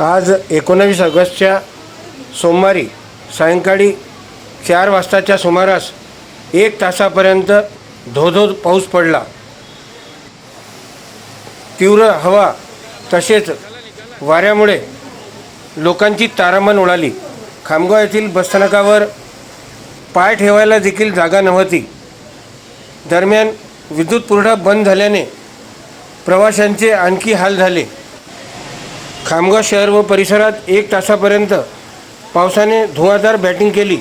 आज एकोणावीस ऑगस्टच्या सोमवारी सायंकाळी चार वाजताच्या सुमारास एक तासापर्यंत धोधो पाऊस पडला. तीव्र हवा तसेच वाऱ्यामुळे लोकांची तारामण उडाली. खामगाव येथील बसस्थानकावर पाय ठेवायला देखील जागा नव्हती. दरम्यान विद्युत पुरवठा बंद झाल्याने प्रवाशांचे आणखी हाल झाले. खामगाव शहर व परिसरात एक तासापर्यंत पावसाने धुवाधार बॅटिंग केली.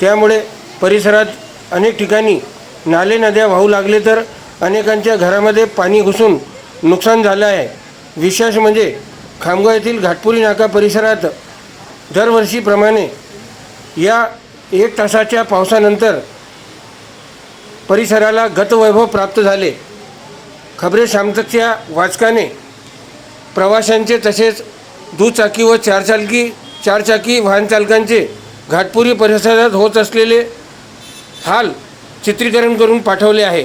त्यामुळे परिसरात अनेक ठिकाणी नाले नद्या वाहू लागले तर अनेकांच्या घरामध्ये पाणी घुसून नुकसान झालं आहे. विशेष म्हणजे खामगाव येथील घाटपुरी नाका परिसरात दरवर्षीप्रमाणे या एक तासाच्या पावसानंतर परिसराला गतवैभव प्राप्त झाले. खबरे शामतकच्या वाचकाने प्रवाशांचे तसेच दुचाकी व चारचाकी चारचाकी वाहनचालकांचे घाटपुरी परिसरात होत असलेले हाल चित्रीकरण करून पाठवले आहे.